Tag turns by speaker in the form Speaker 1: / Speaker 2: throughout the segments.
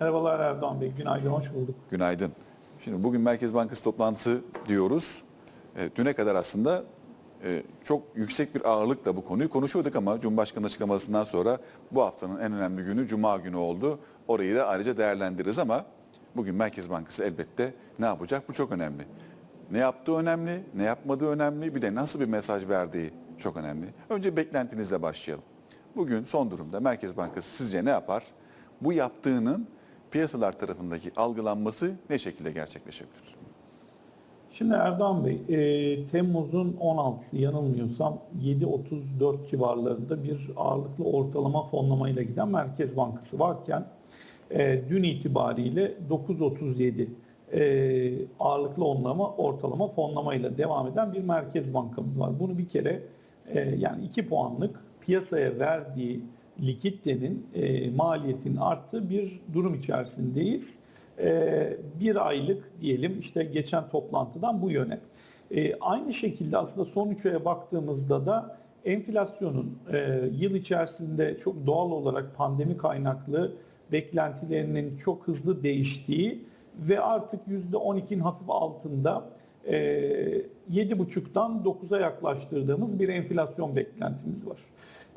Speaker 1: Merhabalar Erdoğan Bey, günaydın, hoş bulduk.
Speaker 2: Günaydın. Şimdi bugün Merkez Bankası toplantısı diyoruz. E, düne kadar aslında e, çok yüksek bir ağırlıkla bu konuyu konuşuyorduk ama Cumhurbaşkanı açıklamasından sonra bu haftanın en önemli günü Cuma günü oldu. Orayı da ayrıca değerlendiririz ama bugün Merkez Bankası elbette ne yapacak? Bu çok önemli. Ne yaptığı önemli, ne yapmadığı önemli, bir de nasıl bir mesaj verdiği çok önemli. Önce beklentinizle başlayalım. Bugün son durumda Merkez Bankası sizce ne yapar? Bu yaptığının piyasalar tarafındaki algılanması ne şekilde gerçekleşebilir?
Speaker 1: Şimdi Erdoğan Bey, e, Temmuz'un 16'sı yanılmıyorsam 7.34 civarlarında bir ağırlıklı ortalama fonlamayla giden Merkez Bankası varken e, dün itibariyle 9.37 e, ağırlıklı onlama, ortalama fonlamayla devam eden bir Merkez Bankamız var. Bunu bir kere e, yani 2 puanlık piyasaya verdiği likiditenin e, maliyetin arttığı bir durum içerisindeyiz. E, bir aylık diyelim işte geçen toplantıdan bu yöne. E, aynı şekilde aslında son 3 aya baktığımızda da enflasyonun e, yıl içerisinde çok doğal olarak pandemi kaynaklı beklentilerinin çok hızlı değiştiği ve artık %12'nin hafif altında e, 7,5'tan 9'a yaklaştırdığımız bir enflasyon beklentimiz var.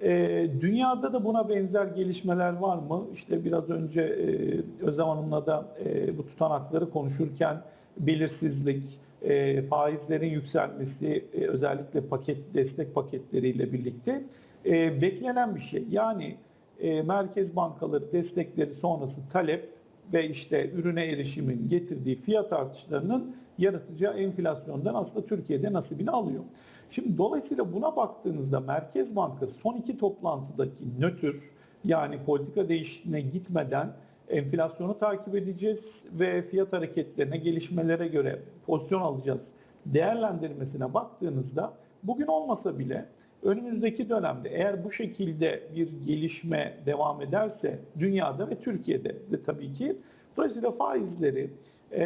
Speaker 1: E, dünyada da buna benzer gelişmeler var mı? İşte biraz önce e, Özlem Hanım'la da e, bu tutanakları konuşurken belirsizlik, e, faizlerin yükselmesi, e, özellikle paket destek paketleriyle birlikte e, beklenen bir şey. Yani e, merkez bankaları destekleri sonrası talep ve işte ürüne erişimin getirdiği fiyat artışlarının yaratacağı enflasyondan aslında Türkiye'de nasibini alıyor. Şimdi dolayısıyla buna baktığınızda Merkez Bankası son iki toplantıdaki nötr yani politika değişikliğine gitmeden enflasyonu takip edeceğiz ve fiyat hareketlerine, gelişmelere göre pozisyon alacağız değerlendirmesine baktığınızda bugün olmasa bile önümüzdeki dönemde eğer bu şekilde bir gelişme devam ederse dünyada ve Türkiye'de de tabii ki dolayısıyla faizleri e,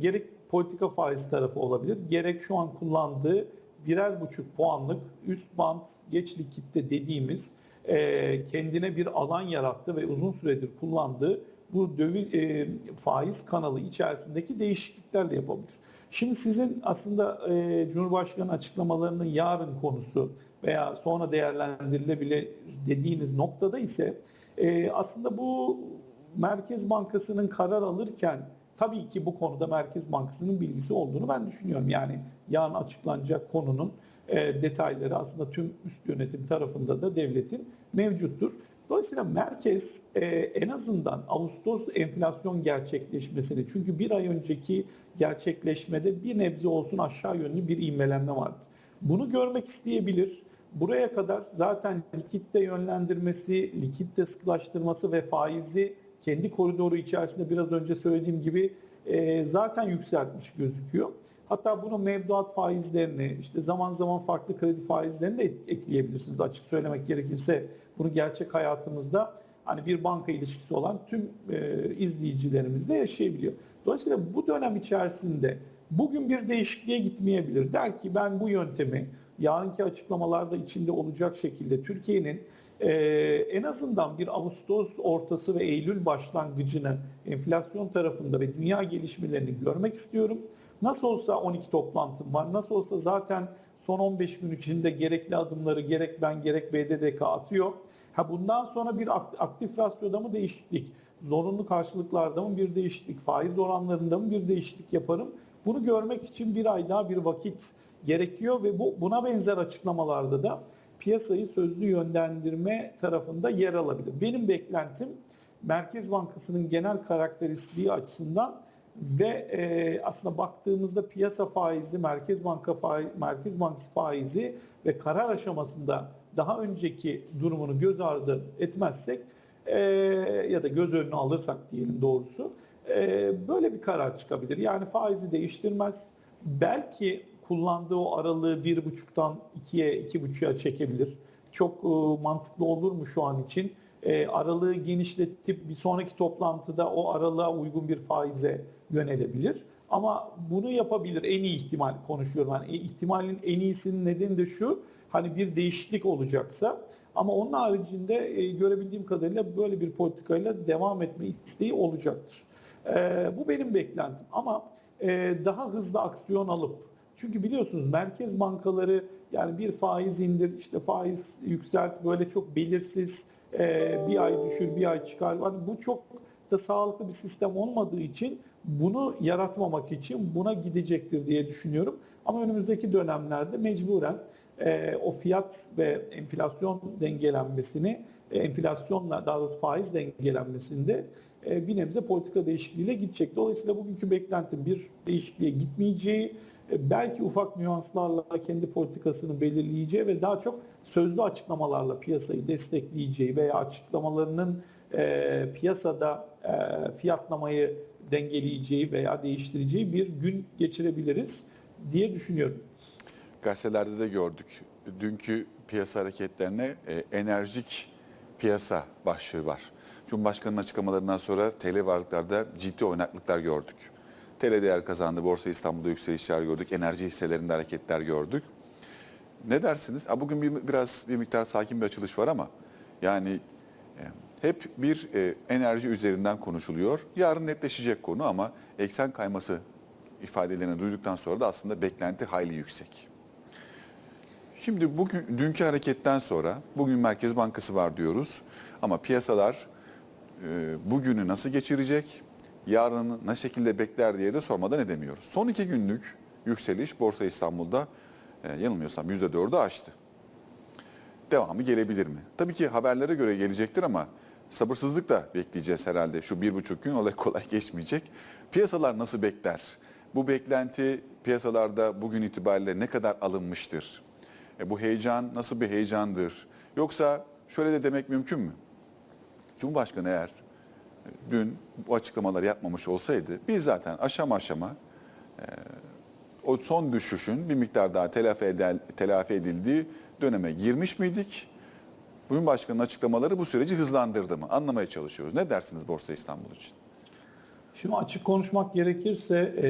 Speaker 1: gerek politika faiz tarafı olabilir gerek şu an kullandığı birer buçuk puanlık üst band geç likitte dediğimiz e, kendine bir alan yarattı ve uzun süredir kullandığı bu döviz e, faiz kanalı içerisindeki değişikliklerle yapabilir. Şimdi sizin aslında e, Cumhurbaşkanı açıklamalarının yarın konusu veya sonra değerlendirilebilir dediğiniz noktada ise e, aslında bu Merkez Bankası'nın karar alırken tabii ki bu konuda Merkez Bankası'nın bilgisi olduğunu ben düşünüyorum. Yani yarın açıklanacak konunun e, detayları aslında tüm üst yönetim tarafında da devletin mevcuttur. Dolayısıyla merkez e, en azından Ağustos enflasyon gerçekleşmesini çünkü bir ay önceki gerçekleşmede bir nebze olsun aşağı yönlü bir ivmelenme vardı. Bunu görmek isteyebilir. Buraya kadar zaten likitte yönlendirmesi, likitte sıkılaştırması ve faizi kendi koridoru içerisinde biraz önce söylediğim gibi e, zaten yükseltmiş gözüküyor. Hatta bunu mevduat faizlerini, işte zaman zaman farklı kredi faizlerini de ekleyebilirsiniz. Açık söylemek gerekirse bunu gerçek hayatımızda hani bir banka ilişkisi olan tüm e, izleyicilerimiz de yaşayabiliyor. Dolayısıyla bu dönem içerisinde bugün bir değişikliğe gitmeyebilir. Der ki ben bu yöntemi yarınki açıklamalarda içinde olacak şekilde Türkiye'nin e, en azından bir Ağustos ortası ve Eylül başlangıcını enflasyon tarafında ve dünya gelişmelerini görmek istiyorum. Nasıl olsa 12 toplantım var. Nasıl olsa zaten son 15 gün içinde gerekli adımları gerek ben gerek BDDK atıyor. Ha bundan sonra bir aktif rasyoda mı değişiklik, zorunlu karşılıklarda mı bir değişiklik, faiz oranlarında mı bir değişiklik yaparım? Bunu görmek için bir ay daha bir vakit gerekiyor ve bu buna benzer açıklamalarda da piyasayı sözlü yönlendirme tarafında yer alabilir. Benim beklentim Merkez Bankası'nın genel karakteristiği açısından ve e, aslında baktığımızda piyasa faizi, Merkez Banka faizi, Merkez Bankası faizi ve karar aşamasında daha önceki durumunu göz ardı etmezsek e, ya da göz önüne alırsak diyelim doğrusu e, böyle bir karar çıkabilir. Yani faizi değiştirmez. Belki kullandığı o aralığı bir buçuktan ikiye, iki buçuğa çekebilir. Çok e, mantıklı olur mu şu an için? E, aralığı genişletip bir sonraki toplantıda o aralığa uygun bir faize yönelebilir. Ama bunu yapabilir en iyi ihtimal konuşuyorum. Yani ihtimalin en iyisinin nedeni de şu. Hani bir değişiklik olacaksa Ama onun haricinde e, görebildiğim kadarıyla böyle bir politikayla devam etme isteği olacaktır. E, bu benim beklentim ama e, daha hızlı aksiyon alıp çünkü biliyorsunuz merkez bankaları yani bir faiz indir, işte faiz yükselt böyle çok belirsiz e, bir ay düşür, bir ay çıkar. Yani bu çok da sağlıklı bir sistem olmadığı için bunu yaratmamak için buna gidecektir diye düşünüyorum. Ama önümüzdeki dönemlerde mecburen e, o fiyat ve enflasyon dengelenmesini, e, enflasyonla daha doğrusu faiz dengelenmesinde e, bir nebze politika değişikliğiyle gidecek. Dolayısıyla bugünkü beklentim bir değişikliğe gitmeyeceği, belki ufak nüanslarla kendi politikasını belirleyeceği ve daha çok sözlü açıklamalarla piyasayı destekleyeceği veya açıklamalarının e, piyasada e, fiyatlamayı dengeleyeceği veya değiştireceği bir gün geçirebiliriz diye düşünüyorum.
Speaker 2: Gazetelerde de gördük. Dünkü piyasa hareketlerine e, enerjik piyasa başlığı var. Cumhurbaşkanı'nın açıklamalarından sonra TL varlıklarda ciddi oynaklıklar gördük. TL değer kazandı, Borsa İstanbul'da yükselişler gördük, enerji hisselerinde hareketler gördük. Ne dersiniz? Ha, bugün bir, biraz bir miktar sakin bir açılış var ama yani e, hep bir e, enerji üzerinden konuşuluyor. Yarın netleşecek konu ama eksen kayması ifadelerini duyduktan sonra da aslında beklenti hayli yüksek. Şimdi bugün dünkü hareketten sonra bugün Merkez Bankası var diyoruz ama piyasalar e, bugünü nasıl geçirecek, yarını ne şekilde bekler diye de sormadan edemiyoruz. Son iki günlük yükseliş Borsa İstanbul'da e, yanılmıyorsam %4'ü aştı. Devamı gelebilir mi? Tabii ki haberlere göre gelecektir ama sabırsızlıkla bekleyeceğiz herhalde. Şu bir buçuk gün olay kolay geçmeyecek. Piyasalar nasıl bekler? Bu beklenti piyasalarda bugün itibariyle ne kadar alınmıştır? E, bu heyecan nasıl bir heyecandır? Yoksa şöyle de demek mümkün mü? Cumhurbaşkanı eğer dün bu açıklamaları yapmamış olsaydı biz zaten aşama aşama e, o son düşüşün bir miktar daha telafi, edel, telafi edildiği döneme girmiş miydik? Cumhurbaşkanı'nın açıklamaları bu süreci hızlandırdı mı? Anlamaya çalışıyoruz. Ne dersiniz Borsa İstanbul için?
Speaker 1: Şimdi açık konuşmak gerekirse e,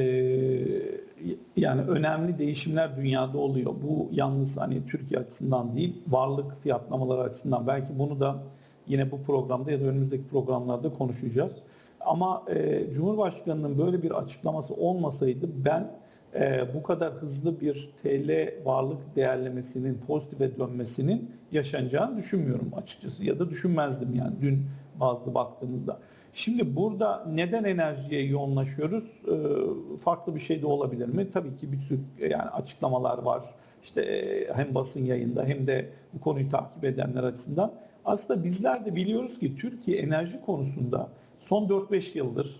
Speaker 1: yani önemli değişimler dünyada oluyor. Bu yalnız hani Türkiye açısından değil, varlık fiyatlamaları açısından. Belki bunu da yine bu programda ya da önümüzdeki programlarda konuşacağız. Ama e, Cumhurbaşkanı'nın böyle bir açıklaması olmasaydı ben e, bu kadar hızlı bir TL varlık değerlemesinin pozitife dönmesinin yaşanacağını düşünmüyorum açıkçası ya da düşünmezdim yani dün bazı baktığımızda. Şimdi burada neden enerjiye yoğunlaşıyoruz? Ee, farklı bir şey de olabilir mi? Tabii ki bir sürü yani açıklamalar var. İşte e, hem basın yayında hem de bu konuyu takip edenler açısından. Aslında bizler de biliyoruz ki Türkiye enerji konusunda son 4-5 yıldır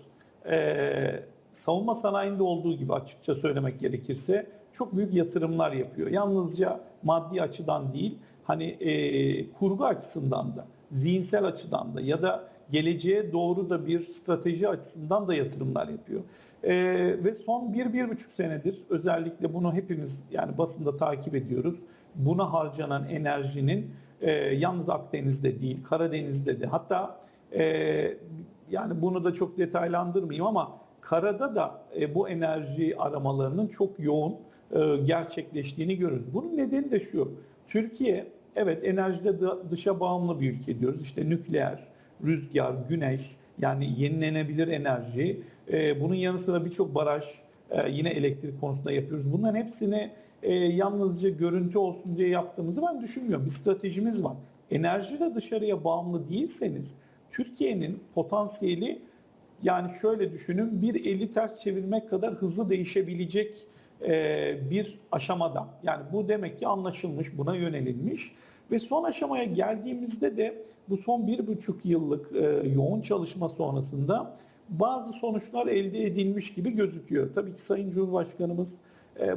Speaker 1: e, savunma sanayinde olduğu gibi açıkça söylemek gerekirse çok büyük yatırımlar yapıyor. Yalnızca maddi açıdan değil, hani e, kurgu açısından da, zihinsel açıdan da ya da geleceğe doğru da bir strateji açısından da yatırımlar yapıyor. Ee, ve son bir, bir buçuk senedir özellikle bunu hepimiz yani basında takip ediyoruz. Buna harcanan enerjinin e, yalnız Akdeniz'de değil, Karadeniz'de de hatta e, yani bunu da çok detaylandırmayayım ama karada da e, bu enerji aramalarının çok yoğun e, gerçekleştiğini görüyoruz. Bunun nedeni de şu. Türkiye evet enerjide dışa bağımlı bir ülke diyoruz. İşte nükleer, rüzgar, güneş yani yenilenebilir enerji. E, bunun yanı sıra birçok baraj e, yine elektrik konusunda yapıyoruz. Bunların hepsini e, yalnızca görüntü olsun diye yaptığımızı ben düşünmüyorum. Bir stratejimiz var. Enerjide dışarıya bağımlı değilseniz Türkiye'nin potansiyeli yani şöyle düşünün bir eli ters çevirmek kadar hızlı değişebilecek e, bir aşamada. Yani bu demek ki anlaşılmış, buna yönelilmiş. Ve son aşamaya geldiğimizde de bu son bir buçuk yıllık e, yoğun çalışma sonrasında bazı sonuçlar elde edilmiş gibi gözüküyor. Tabii ki Sayın Cumhurbaşkanımız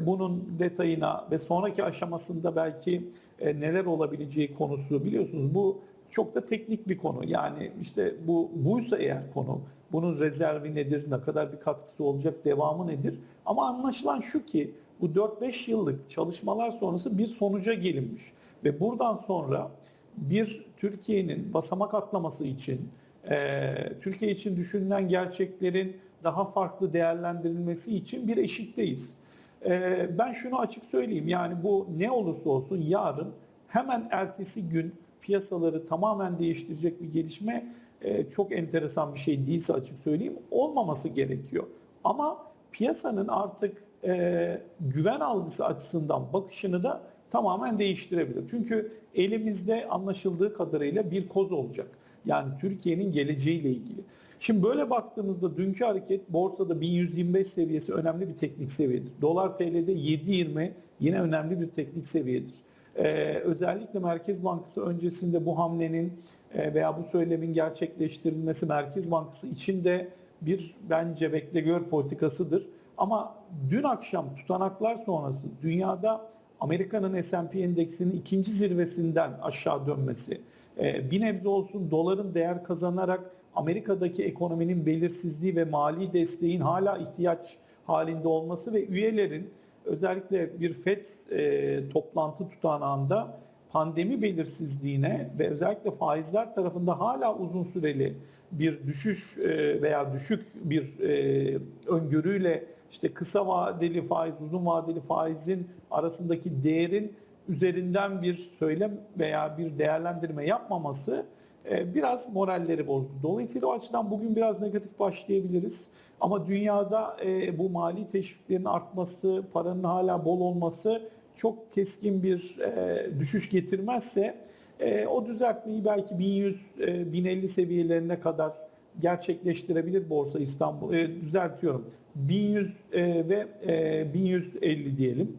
Speaker 1: bunun detayına ve sonraki aşamasında belki e, neler olabileceği konusu biliyorsunuz bu çok da teknik bir konu. Yani işte bu buysa eğer konu bunun rezervi nedir, ne kadar bir katkısı olacak, devamı nedir? Ama anlaşılan şu ki bu 4-5 yıllık çalışmalar sonrası bir sonuca gelinmiş. Ve buradan sonra bir Türkiye'nin basamak atlaması için, e, Türkiye için düşünülen gerçeklerin daha farklı değerlendirilmesi için bir eşikteyiz. E, ben şunu açık söyleyeyim yani bu ne olursa olsun yarın hemen ertesi gün piyasaları tamamen değiştirecek bir gelişme e, çok enteresan bir şey değilse açık söyleyeyim olmaması gerekiyor. Ama piyasanın artık e, güven algısı açısından bakışını da tamamen değiştirebilir. Çünkü elimizde anlaşıldığı kadarıyla bir koz olacak. Yani Türkiye'nin geleceğiyle ilgili. Şimdi böyle baktığımızda dünkü hareket borsada 1125 seviyesi önemli bir teknik seviyedir. Dolar TL'de 7.20 yine önemli bir teknik seviyedir. Ee, özellikle Merkez Bankası öncesinde bu hamlenin e, veya bu söylemin gerçekleştirilmesi Merkez Bankası için de bir bence bekle gör politikasıdır. Ama dün akşam tutanaklar sonrası dünyada Amerika'nın S&P endeksinin ikinci zirvesinden aşağı dönmesi, e, bir nebze olsun doların değer kazanarak Amerika'daki ekonominin belirsizliği ve mali desteğin hala ihtiyaç halinde olması ve üyelerin özellikle bir FED e, toplantı tutanağında pandemi belirsizliğine ve özellikle faizler tarafında hala uzun süreli bir düşüş e, veya düşük bir e, öngörüyle işte kısa vadeli faiz, uzun vadeli faizin arasındaki değerin üzerinden bir söylem veya bir değerlendirme yapmaması biraz moralleri bozdu. Dolayısıyla o açıdan bugün biraz negatif başlayabiliriz. Ama dünyada e, bu mali teşviklerin artması, paranın hala bol olması çok keskin bir e, düşüş getirmezse e, o düzeltmeyi belki 1100, e, 1050 seviyelerine kadar gerçekleştirebilir Borsa İstanbul. Düzeltiyorum. 1100 e, ve e, 1150 diyelim.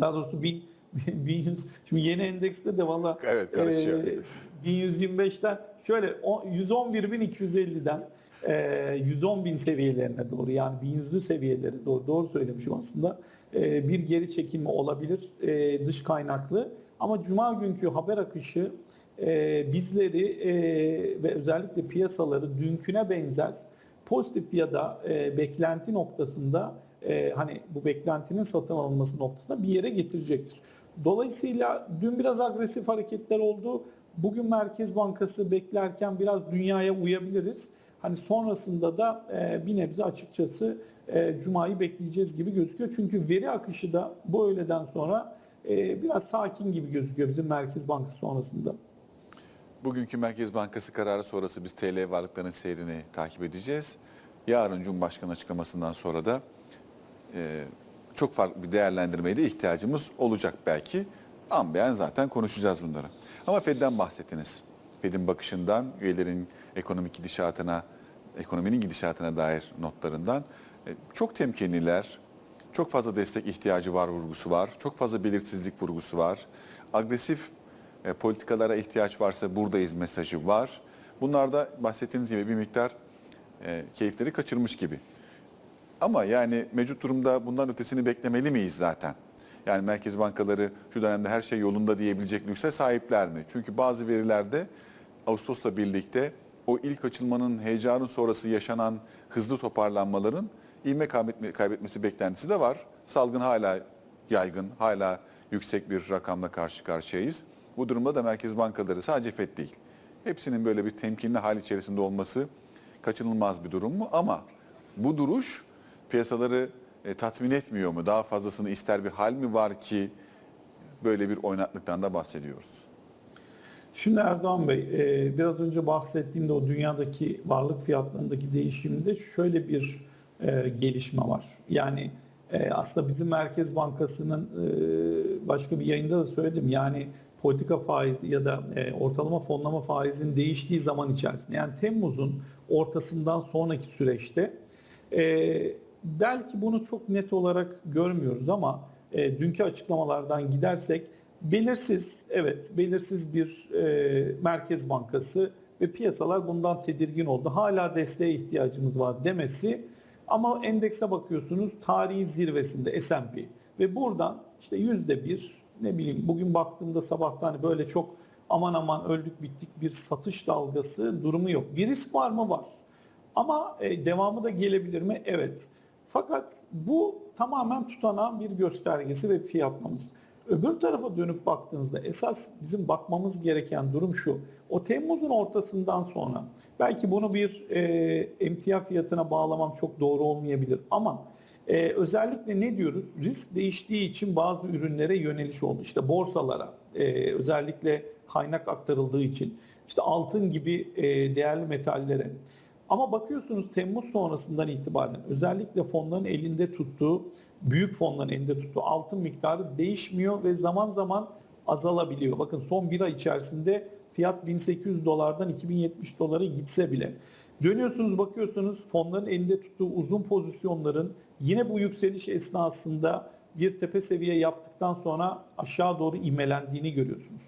Speaker 1: Daha doğrusu 1000 1100 şimdi yeni endekste de valla
Speaker 2: Evet, karışıyor.
Speaker 1: e, 1125'ten şöyle o- 111.250'den e, 110.000 seviyelerine doğru yani 1100'lü seviyelere doğru doğru söylemişim aslında e, bir geri çekilme olabilir e, dış kaynaklı ama cuma günkü haber akışı e, bizleri e, ve özellikle piyasaları dünküne benzer pozitif ya da e, beklenti noktasında e, hani bu beklentinin satın alınması noktasında bir yere getirecektir. Dolayısıyla dün biraz agresif hareketler oldu. Bugün Merkez Bankası beklerken biraz dünyaya uyabiliriz. Hani sonrasında da e, bir nebze açıkçası e, Cuma'yı bekleyeceğiz gibi gözüküyor. Çünkü veri akışı da bu öğleden sonra e, biraz sakin gibi gözüküyor bizim Merkez Bankası sonrasında.
Speaker 2: Bugünkü Merkez Bankası kararı sonrası biz TL varlıklarının seyrini takip edeceğiz. Yarın Cumhurbaşkanı açıklamasından sonra da çok farklı bir değerlendirmeye de ihtiyacımız olacak belki. An beyan zaten konuşacağız bunları. Ama Fed'den bahsettiniz. Fed'in bakışından, üyelerin ekonomik gidişatına, ekonominin gidişatına dair notlarından. E, çok temkinliler, çok fazla destek ihtiyacı var vurgusu var. Çok fazla belirsizlik vurgusu var. Agresif e, politikalara ihtiyaç varsa buradayız mesajı var. Bunlarda bahsettiğiniz gibi bir miktar e, keyifleri kaçırmış gibi. Ama yani mevcut durumda bundan ötesini beklemeli miyiz zaten? Yani merkez bankaları şu dönemde her şey yolunda diyebilecek lükse sahipler mi? Çünkü bazı verilerde Ağustos'la birlikte o ilk açılmanın heyecanı sonrası yaşanan hızlı toparlanmaların ivme kaybetme- kaybetmesi beklentisi de var. Salgın hala yaygın, hala yüksek bir rakamla karşı karşıyayız. Bu durumda da merkez bankaları sadece FED değil. Hepsinin böyle bir temkinli hal içerisinde olması kaçınılmaz bir durum mu? Ama bu duruş piyasaları e, tatmin etmiyor mu? Daha fazlasını ister bir hal mi var ki böyle bir oynaklıktan da bahsediyoruz?
Speaker 1: Şimdi Erdoğan Bey, e, biraz önce bahsettiğimde o dünyadaki varlık fiyatlarındaki değişimde şöyle bir e, gelişme var. Yani e, aslında bizim Merkez Bankası'nın e, başka bir yayında da söyledim. Yani politika faizi ya da e, ortalama fonlama faizinin değiştiği zaman içerisinde yani Temmuz'un ortasından sonraki süreçte e, belki bunu çok net olarak görmüyoruz ama e, dünkü açıklamalardan gidersek belirsiz, evet belirsiz bir e, merkez bankası ve piyasalar bundan tedirgin oldu. Hala desteğe ihtiyacımız var demesi ama endekse bakıyorsunuz tarihi zirvesinde S&P ve buradan işte yüzde bir ne bileyim bugün baktığımda sabahtan hani böyle çok aman aman öldük bittik bir satış dalgası durumu yok. Bir risk var mı? Var. Ama e, devamı da gelebilir mi? Evet. Fakat bu tamamen tutanan bir göstergesi ve fiyatlamız. Öbür tarafa dönüp baktığınızda esas bizim bakmamız gereken durum şu. O Temmuz'un ortasından sonra belki bunu bir e, emtia fiyatına bağlamam çok doğru olmayabilir ama e, özellikle ne diyoruz? Risk değiştiği için bazı ürünlere yöneliş oldu. İşte borsalara, e, özellikle kaynak aktarıldığı için işte altın gibi e, değerli metallere. Ama bakıyorsunuz Temmuz sonrasından itibaren özellikle fonların elinde tuttuğu, büyük fonların elinde tuttuğu altın miktarı değişmiyor ve zaman zaman azalabiliyor. Bakın son bir ay içerisinde fiyat 1800 dolardan 2070 dolara gitse bile. Dönüyorsunuz bakıyorsunuz fonların elinde tuttuğu uzun pozisyonların yine bu yükseliş esnasında bir tepe seviye yaptıktan sonra aşağı doğru imelendiğini görüyorsunuz.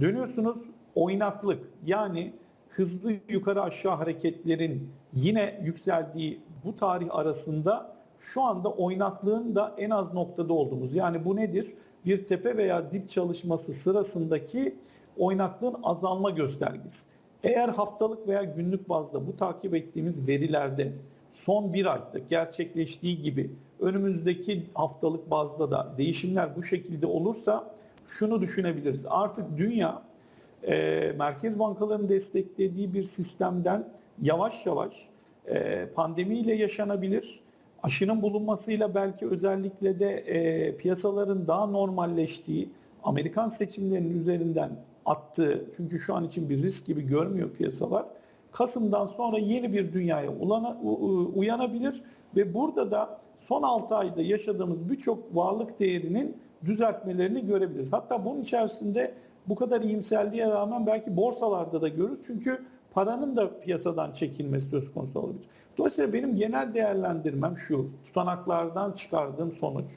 Speaker 1: Dönüyorsunuz oynaklık yani hızlı yukarı aşağı hareketlerin yine yükseldiği bu tarih arasında şu anda oynaklığın da en az noktada olduğumuz. Yani bu nedir? Bir tepe veya dip çalışması sırasındaki oynaklığın azalma göstergesi. Eğer haftalık veya günlük bazda bu takip ettiğimiz verilerde son bir ayda gerçekleştiği gibi önümüzdeki haftalık bazda da değişimler bu şekilde olursa şunu düşünebiliriz. Artık dünya e, merkez bankalarının desteklediği bir sistemden yavaş yavaş e, pandemiyle yaşanabilir. Aşının bulunmasıyla belki özellikle de e, piyasaların daha normalleştiği Amerikan seçimlerinin üzerinden attığı çünkü şu an için bir risk gibi görmüyor piyasalar. Kasım'dan sonra yeni bir dünyaya ulana, uyanabilir ve burada da son 6 ayda yaşadığımız birçok varlık değerinin düzeltmelerini görebiliriz. Hatta bunun içerisinde bu kadar iyimserliğe rağmen belki borsalarda da görürüz. Çünkü paranın da piyasadan çekilmesi söz konusu olabilir. Dolayısıyla benim genel değerlendirmem şu, tutanaklardan çıkardığım sonuç.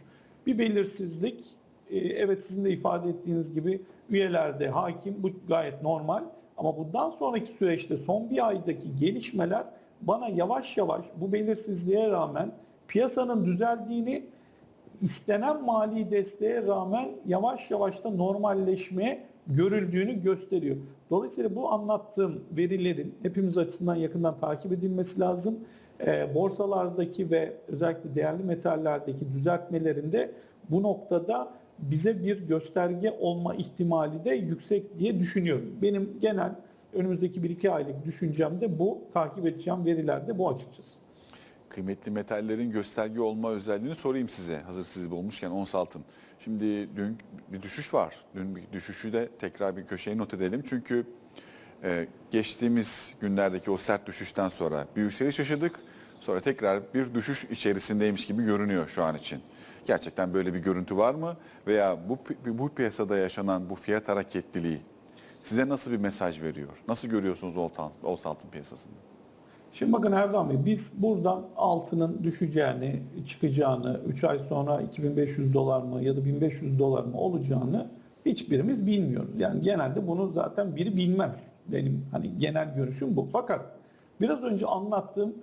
Speaker 1: Bir belirsizlik, e, evet sizin de ifade ettiğiniz gibi üyelerde hakim, bu gayet normal. Ama bundan sonraki süreçte son bir aydaki gelişmeler bana yavaş yavaş bu belirsizliğe rağmen piyasanın düzeldiğini istenen mali desteğe rağmen yavaş yavaş da normalleşmeye görüldüğünü gösteriyor. Dolayısıyla bu anlattığım verilerin hepimiz açısından yakından takip edilmesi lazım. Ee, borsalardaki ve özellikle değerli metallerdeki düzeltmelerinde bu noktada bize bir gösterge olma ihtimali de yüksek diye düşünüyorum. Benim genel önümüzdeki 1-2 aylık düşüncem de bu. Takip edeceğim veriler de bu açıkçası.
Speaker 2: Kıymetli metallerin gösterge olma özelliğini sorayım size. Hazır sizi bulmuşken ons altın. Şimdi dün bir düşüş var. Dün bir düşüşü de tekrar bir köşeye not edelim. Çünkü e, geçtiğimiz günlerdeki o sert düşüşten sonra bir yükseliş yaşadık. Sonra tekrar bir düşüş içerisindeymiş gibi görünüyor şu an için. Gerçekten böyle bir görüntü var mı? Veya bu, bu piyasada yaşanan bu fiyat hareketliliği size nasıl bir mesaj veriyor? Nasıl görüyorsunuz altın, ons altın piyasasında?
Speaker 1: Şimdi bakın Erdoğan Bey biz buradan altının düşeceğini, çıkacağını, 3 ay sonra 2500 dolar mı ya da 1500 dolar mı olacağını hiçbirimiz bilmiyoruz. Yani genelde bunu zaten biri bilmez. Benim hani genel görüşüm bu. Fakat biraz önce anlattığım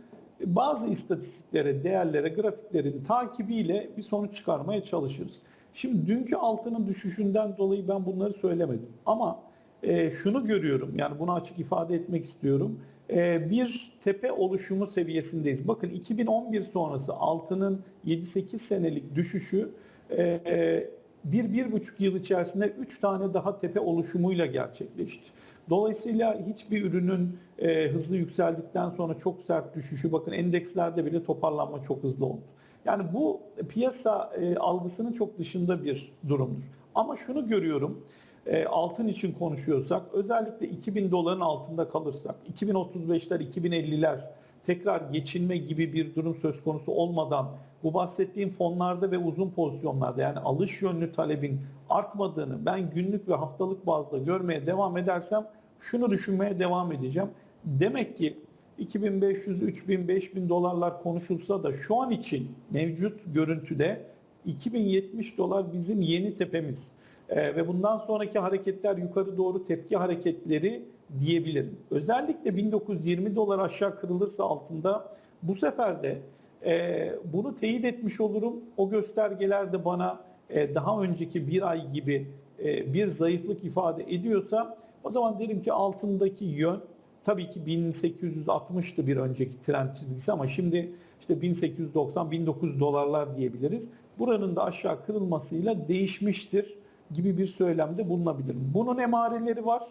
Speaker 1: bazı istatistiklere, değerlere, grafiklerin takibiyle bir sonuç çıkarmaya çalışırız. Şimdi dünkü altının düşüşünden dolayı ben bunları söylemedim. Ama e, şunu görüyorum, yani bunu açık ifade etmek istiyorum. E, bir tepe oluşumu seviyesindeyiz. Bakın 2011 sonrası altının 7-8 senelik düşüşü e, e, bir, bir buçuk yıl içerisinde üç tane daha tepe oluşumuyla gerçekleşti. Dolayısıyla hiçbir ürünün e, hızlı yükseldikten sonra çok sert düşüşü, bakın endekslerde bile toparlanma çok hızlı oldu. Yani bu piyasa e, algısının çok dışında bir durumdur. Ama şunu görüyorum, e, altın için konuşuyorsak, özellikle 2000 doların altında kalırsak, 2035'ler, 2050'ler tekrar geçinme gibi bir durum söz konusu olmadan bu bahsettiğim fonlarda ve uzun pozisyonlarda yani alış yönlü talebin artmadığını ben günlük ve haftalık bazda görmeye devam edersem şunu düşünmeye devam edeceğim. Demek ki 2500, 3000, 5000 dolarlar konuşulsa da şu an için mevcut görüntüde 2070 dolar bizim yeni tepemiz. Ee, ve bundan sonraki hareketler yukarı doğru tepki hareketleri diyebilirim. Özellikle 1920 dolar aşağı kırılırsa altında bu sefer de e, bunu teyit etmiş olurum. O göstergeler de bana e, daha önceki bir ay gibi e, bir zayıflık ifade ediyorsa o zaman derim ki altındaki yön tabii ki 1860'tı bir önceki trend çizgisi ama şimdi işte 1890-1900 dolarlar diyebiliriz. Buranın da aşağı kırılmasıyla değişmiştir gibi bir söylemde bulunabilirim. Bunun emareleri var.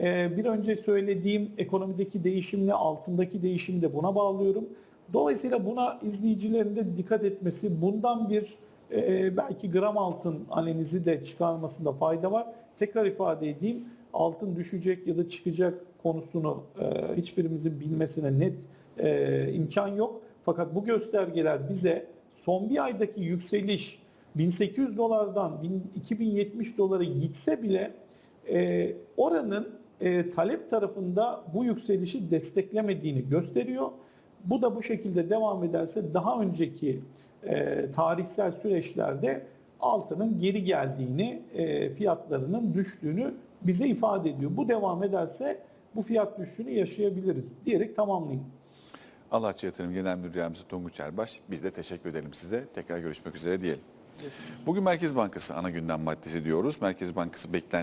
Speaker 1: Ee, bir önce söylediğim ekonomideki değişimle altındaki değişimi de buna bağlıyorum. Dolayısıyla buna izleyicilerin de dikkat etmesi, bundan bir e, belki gram altın analizi de çıkarmasında fayda var. Tekrar ifade edeyim, altın düşecek ya da çıkacak konusunu e, hiçbirimizin bilmesine net e, imkan yok. Fakat bu göstergeler bize son bir aydaki yükseliş 1800 dolardan 1000 2070 dolara gitse bile e, oranın e, talep tarafında bu yükselişi desteklemediğini gösteriyor. Bu da bu şekilde devam ederse daha önceki e, tarihsel süreçlerde altının geri geldiğini, e, fiyatlarının düştüğünü bize ifade ediyor. Bu devam ederse bu fiyat düşüşünü yaşayabiliriz diyerek tamamlayayım.
Speaker 2: Allahçı Yatırım Genel Müdür Yardımcısı Tonguç Erbaş. Biz de teşekkür edelim size. Tekrar görüşmek üzere diyelim. Bugün Merkez Bankası ana gündem maddesi diyoruz. Merkez Bankası beklenti